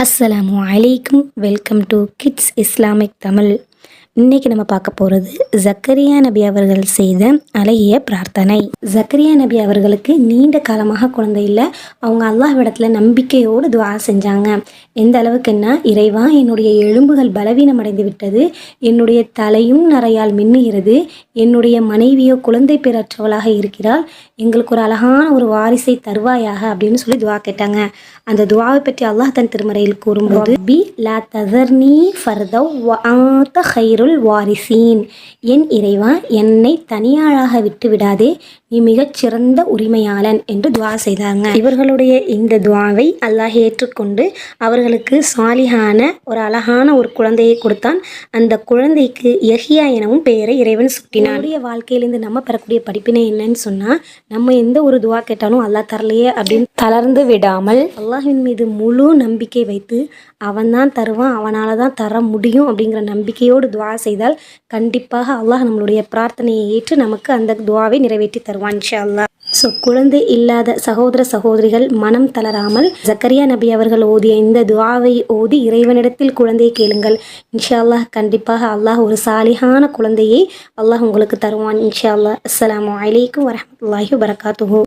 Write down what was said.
அஸ்ஸலாமு அலைக்கும் welcome to kids Islamic Tamil இன்னைக்கு நம்ம பார்க்க போகிறது ஜக்கரியா நபி அவர்கள் செய்த அழகிய பிரார்த்தனை. ஜக்கரியா நபி அவர்களுக்கு நீண்ட காலமாக குழந்தை இல்லை. அவங்க அல்லாஹ்விடத்துல நம்பிக்கையோடு துவா செஞ்சாங்க. எந்த அளவுக்குன்னா இறைவா என்னுடைய எலும்புகள் பலவீனமடைந்து விட்டது. என்னுடைய தலையும் நரையால் மின்னுகிறது. என்னுடைய மனைவியோ குழந்தை பெறற்றவளாக இருக்கிறாள். எங்களுக்கு ஒரு அழகான ஒரு வாரிசை தருவாயாக அப்படின்னு சொல்லி துவா கேட்டாங்க. அந்த துவாவை பற்றி அல்லாஹ் தன் திருமறையில் கூறும்போது பி லா ததர்னி ஃபர்தவ் ஹைர். ஹைருல் வாரிசீன். என் இறைவா என்னை தனியாளாக விட்டு விடாதே நீ மிகச் சிறந்த உரிமையாளன் என்று துவா செய்தாங்க. இவர்களுடைய இந்த துவாவை அல்லாஹ் ஏற்றுக்கொண்டு அவர்களுக்கு சாலிகான ஒரு அழகான ஒரு குழந்தையை கொடுத்தான். அந்த குழந்தைக்கு எஹியா எனவும் பெயரை இறைவன் சுட்டினான். நம்முடைய வாழ்க்கையிலேருந்து நம்ம பெறக்கூடிய படிப்பினை என்னன்னு சொன்னால் நம்ம எந்த ஒரு துவா கேட்டாலும் அல்லாஹ் தரலையே அப்படின்னு தளர்ந்து விடாமல் அல்லாஹின் மீது முழு நம்பிக்கை வைத்து அவன்தான் தருவான் அவனால தான் தர முடியும் அப்படிங்கிற நம்பிக்கையோடு துவா செய்தால் கண்டிப்பாக அல்லாஹ் நம்மளுடைய பிரார்த்தனையை ஏற்று நமக்கு அந்த துவாவை நிறைவேற்றி தருவான். இன்ஷா அல்லாஹ் ஸோ குழந்தை இல்லாத சகோதர சகோதரிகள் மனம் தளராமல் ஜக்கரியா நபி அவர்கள் ஓதிய இந்த துவாவை ஓதி இறைவனிடத்தில் குழந்தையை கேளுங்கள். இன்ஷா அல்லாஹ் கண்டிப்பாக அல்லாஹ் ஒரு சாலிகான குழந்தையை அல்லாஹ் உங்களுக்கு தருவான் இன்ஷா அல்லாஹ் அஸ்லாம் வலைக்கம் வரஹ்மத்துல்லாஹி வபரகாத்துஹு.